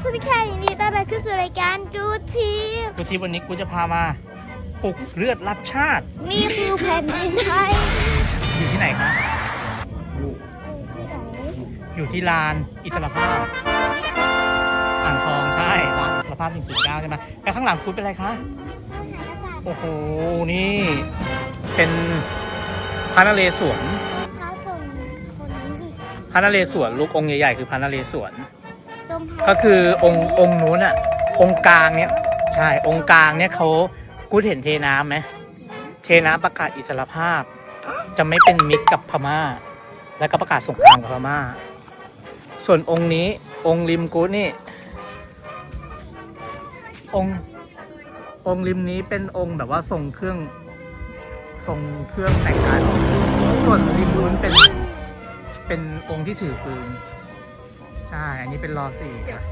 สวัสดีค่ะยินดีต้อนรับเข้าสู่รายการกูทีมกูที่วันนี้กูจะพามาปลุกเลือดรับชาติ นี่คือแผ่นดินไทยอยู่ที่ไหนคะอยู่ที่ลานอิสรภาพอ่างทองใช่ลานอิสรภาพ109ใช่ไหมแล้วข้างหลังกูเป็นอะไรคะโอ้โหนี่ เป็นพระนเรศวรเขาส่งคนนี้ดิพระนเรศวรลูกองค์ใหญ่ๆคือพระนเรศวรตรง ก็คือองค์องค์นู้นอะองค์กลางเนี่ยใช่องค์กลางเนี่ยเขากูเห็นเทน้ำไหมเทน้ำประกาศอิสรภาพ จะไม่เป็นมิตรกับพม่า แล้วก็ประกาศสงครามกับพม่า ส่วนองค์นี้องค์ริมกูนี่ องค์องค์ริมนี้เป็นองค์แบบว่าทรงเครื่องทรงเครื่องแต่งกายส่วนริมนู้นเป็นเป็นองค์ที่ถือปืน ช่ อันนี้เป็นรอสี่ค่ะ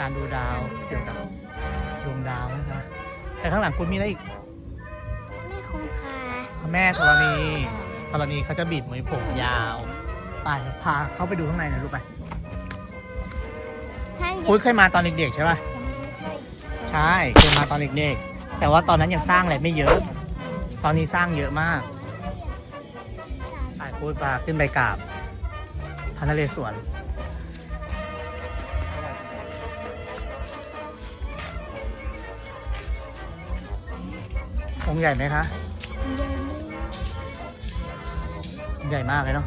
การดูดาวเกี่ยวกับดวงดาวนะคะ แต่ข้างหลังคุณมีอะไรอีก แม่คงคาพระแม่ธรณีธรณีเขาจะบีดมวยผมยาว ไปพาเข้าไปดูข้างในหน่อยลูกไปห้างคุณเคยมาตอนเด็กๆใช่ป่ะใช่ เคยมาตอนเด็กๆ แต่ว่าตอนนั้นยังสร้างอะไรไม่เยอะ ตอนนี้สร้างเยอะมากไปพูดปาขึ้นไปกราบพระนเรศวร องค์ใหญ่ไหมคะใหญ่มากเลยเนาะ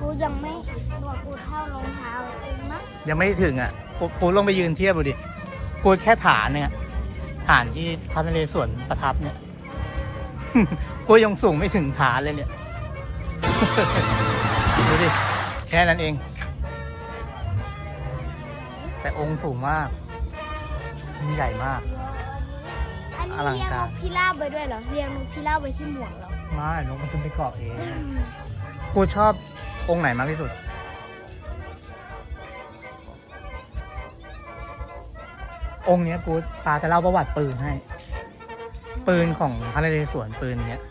กูยังไม่บอกกูเท่ารองเท้าเองมั้งยังไม่ถึงอะปูปูลงไปยืนเทียบดูดิกูแค่ฐานเนี่ยฐานที่พระนเรศวรประทับเนี่ย กูยังสูงไม่ถึงฐานเลยเนี่ย ดูดิ แค่นั้นเอง แต่องค์สูงมากยิ่งใหญ่มาก อันนี้อลังเรียกการนกพิราบไปด้วยเหรอเรียกนกพิราบไปที่หมวกเหรอไม่นกมันขึ้นไปเกาะเองกูชอบองค์ไหนมากที่สุด องค์เนี้ยกูปาจะเล่าประวัติปืนให้ ปืนของพระนเรศวรปืนเนี้ย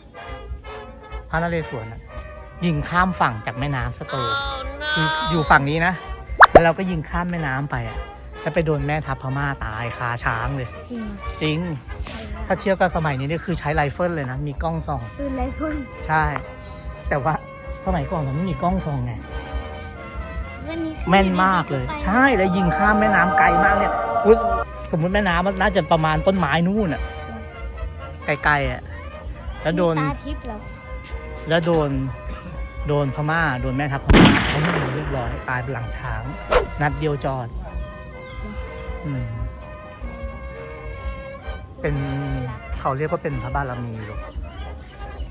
พระนเรศวรน่ะยิงข้ามฝั่งจากแม่น้ำสโตนคืออยู่ฝั่งนี้นะแล้วเราก็ยิงข้ามแม่น้ำไปอะแล้วไปโดนแม่ทัพพม่าตายคาช้างเลย จริงจริง ถ้าเทียบกับสมัยนี้นี่คือใช้ไรเฟิลเลยนะ มีกล้องส่อง ปืนไรเฟิลใช่ แต่ว่าสมัยก่อนมันไม่มีกล้องส่องไง วันนี้แม่นมากเลย ใช่แล้วยิงข้ามแม่น้ำไกลมากเนี่ยอุ๊ยสมมติแม่น้ำมันน่าจะประมาณต้นไม้นู่นอะไกลๆอะแล้วโดน มีตาทิพย์เหรอแล้วโดน โดนพม่า โดนแม่ทัพพม่าเขาไม่เรียบร้อยตายเป็นหลังช้าง นัดเดียวจอด อืม เป็นเขาเรียกว่าเป็นพระบารมีลูก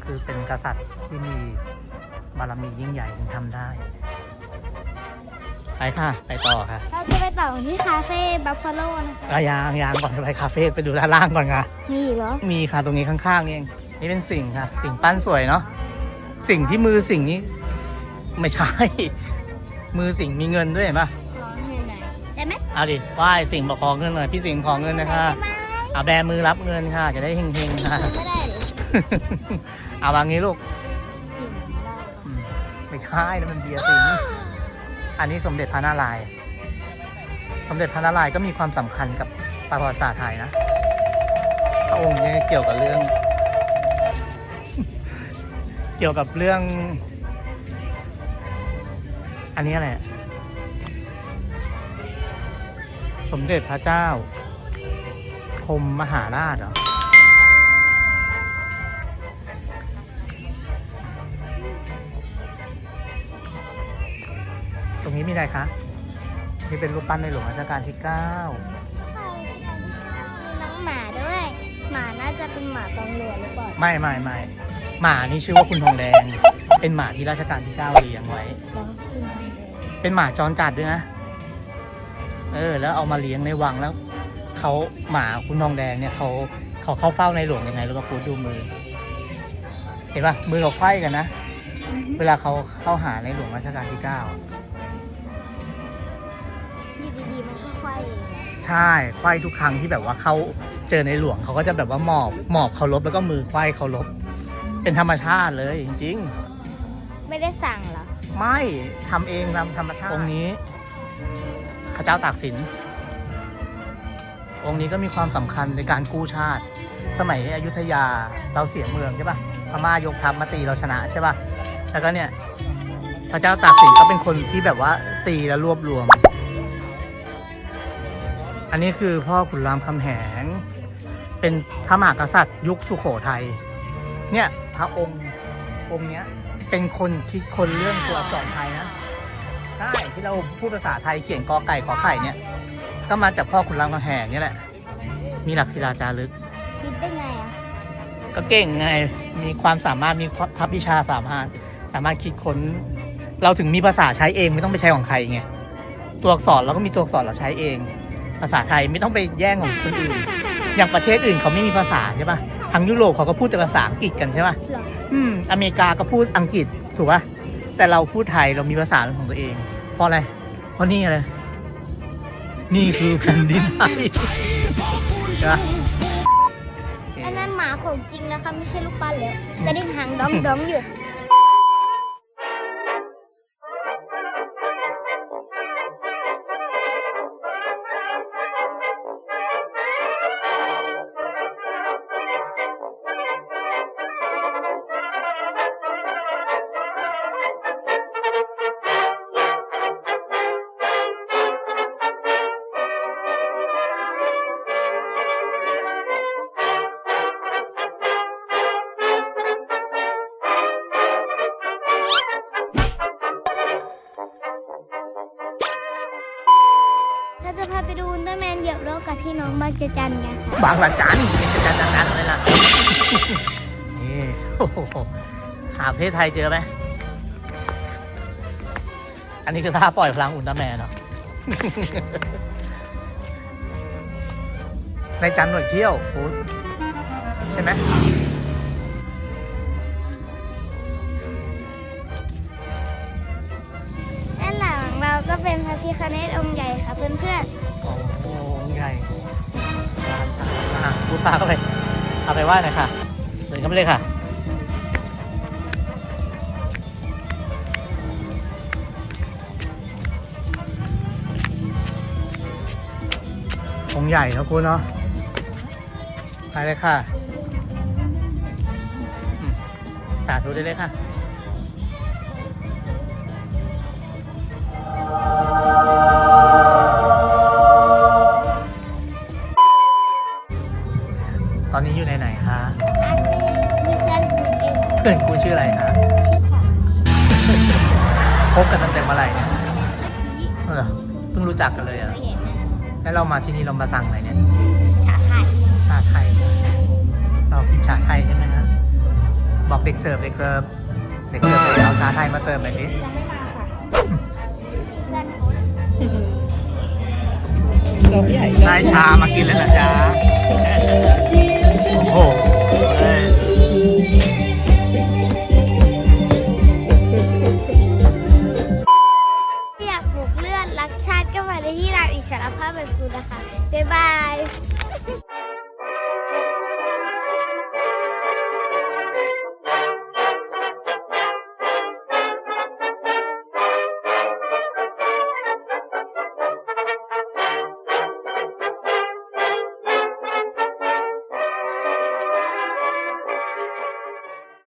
คือเป็นกษัตริย์ที่มีบารมียิ่งใหญ่ถึงทำได้ ไปค่ะ ไปต่อค่ะ เราจะไปต่อที่คาเฟ่บัฟฟาโลนะคะ อายางยางก่อนจะไปคาเฟ่ไปดูด้านล่างก่อนค่ะ มีอีกเหรอ มีค่ะตรงนี้ข้างๆนี่เองนี่เป็นสิ่งค่ะ สิ่งปั้นสวยเนาะสิ่งที่มือสิ่งนี้ ไม่ใช่ มือสิ่งมีเงินด้วยเห็นปะขอเงินหน่อยได้ไหมเอาดิไหว้สิ่งบอกขอเงินหน่อยพี่สิ่งขอเงินนะคะ ได้ไหม เอาแบมือรับเงินค่ะ จะได้เฮงๆค่ะ ไม่ได้เลยเอาวางงี้ลูกสิ่งได้อืมไม่ใช่นะมันเบียร์สิงอันนี้สมเด็จพระนารายณ์สมเด็จพระนารายณ์ก็มีความสำคัญกับประวัติศาสตร์ไทยนะพระองค์เนี่ยเกี่ยวกับเรื่อง เกี่ยวกับเรื่อง อันนี้อะไรอะสมเด็จพระเจ้าพรห มมหาราชเหรอตรงนี้มีอะไรคะนี่เป็นรูปปั้นในหลวงรัชกาลที่9มีน้องหมาด้วย หมาน่าจะเป็นหมาตองหลวงหรือเปล่าไม่ไม่ไม่หมานี่ชื่อว่าคุณทองแดง เป็นหมาที่รัชกาลที่9เลี้ยงไว้แล้วคุณเป็นหมาจรจัดด้วยนะ เออ แล้วเอามาเลี้ยงในวังแล้ว เขาหมาคุณทองแดงเนี่ยเขาเขาเข้าเฝ้าในหลวงยังไงแล้วก็พูดดูมือ เห็นปะมือเขาไขว้กันนะ เวลาเขาเข้าหาในหลวงรัชกาลที่9อยู่ดีๆมันก็ควายเองนะใช่ไขว้ทุกครั้งที่แบบว่าเขาเจอในหลวงเขาก็จะแบบว่าหมอบหมอบเคารพแล้วก็มือไขว้เคารพเป็นธรรมชาติเลยจริง ไม่ได้สั่งเหรอ ๆ ไม่ทำเองตามธรรมชาติองค์นี้ขระเจ้าตากสิน องค์นี้ก็มีความสำคัญในการกู้ชาติ สมัยอยุธยาเราเสียเมืองใช่ปะพม่ายกทัพมาตีเราชนะใช่ปะแล้วก็เนี่ยพระเจ้าตากสินก็เป็นคนที่แบบว่าตีและรวบรวม อันนี้คือพ่อขุนรามคำแหง เป็นพระมหากษัตริย์ยุคสุโขทัย เนี่ยพระองค์องค์เนี้ยเป็นคนคิดคนเรื่องตัวอักษรไทยนะ ใช่ ที่เราพูดภาษาไทยเขียนกอไก่ขอไข่เนี่ย ก็มาจากพ่อขุนรามคำแหงเนี่ยแหละ มีหลักศิลาจารึก คิดได้ไงอะก็เก่งไง มีความสามารถ มีพระวิชาสามารถ สามารถคิดค้น เราถึงมีภาษาใช้เองไม่ต้องไปใช้ของใครไง ตัวอักษรเราก็มีตัวอักษรเราใช้เอง ภาษาไทยไม่ต้องไปแย่งของคนอื่น อย่างประเทศอื่นเขาไม่มีภาษาใช่ปะทางยุโรปเขาก็พูดแต่ภาษาอังกฤษกันใช่ปะเหรออืม อเมริกาก็พูดอังกฤษถูกปะแต่เราพูดไทยเรามีภาษาของตัวเอง เพราะอะไร เพราะนี่อะไร นี่คือแผ่นดินไทยใช่ปะอันนั้นหมาของจริงนะคะไม่ใช่ลูกปั้นแลยกระดิ่งหางด้องด้องอยู่ พี่น้องบางจะจันกันค่ะบางละจันเป็นจันจันจันเลยล่ะนี่โอ้โหหาประเทศไทยเจอไหมอันนี้คือท่าปล่อยพลังอุลตร้าแมนเหรอในจันหน่วยเที่ยวโอ้ใช่ไหมด้านหลังเราก็เป็นพระพิคเนตองค์ใหญ่ค่ะเพื่อน โอ้โหใหญ่อะพูดปลาเข้าไปเอาไปไหว้หน่อยค่ะเดินเข้าไปเลยค่ะองใหญ่นะคุณเนาะไปเลยค่ะสาธุได้เลยค่ะ เองเพื่อนคุณชื่ออะไรคะชื่อของพบกันตั้งแต่เมื่อไหร่เนี่ยพี่เหรอเพิ่งรู้จักกันเลยตัอะวใหญ่มากแล้วเรามาที่นี่เรามาสั่งอะไรเนี่ยชาไทยชาไทยเรากินชาไทยใช่ไหมฮะบอกเด็กเสิร์ฟเด็กเสิร์ฟเด็กเสิร์ฟเลยเอาชาไทยมาเสิร์ฟหน่อยดิยังไม่มาค่ะมีเพื่อนโพสต์ได้ชามากินแล้วเหรอจ๊ะ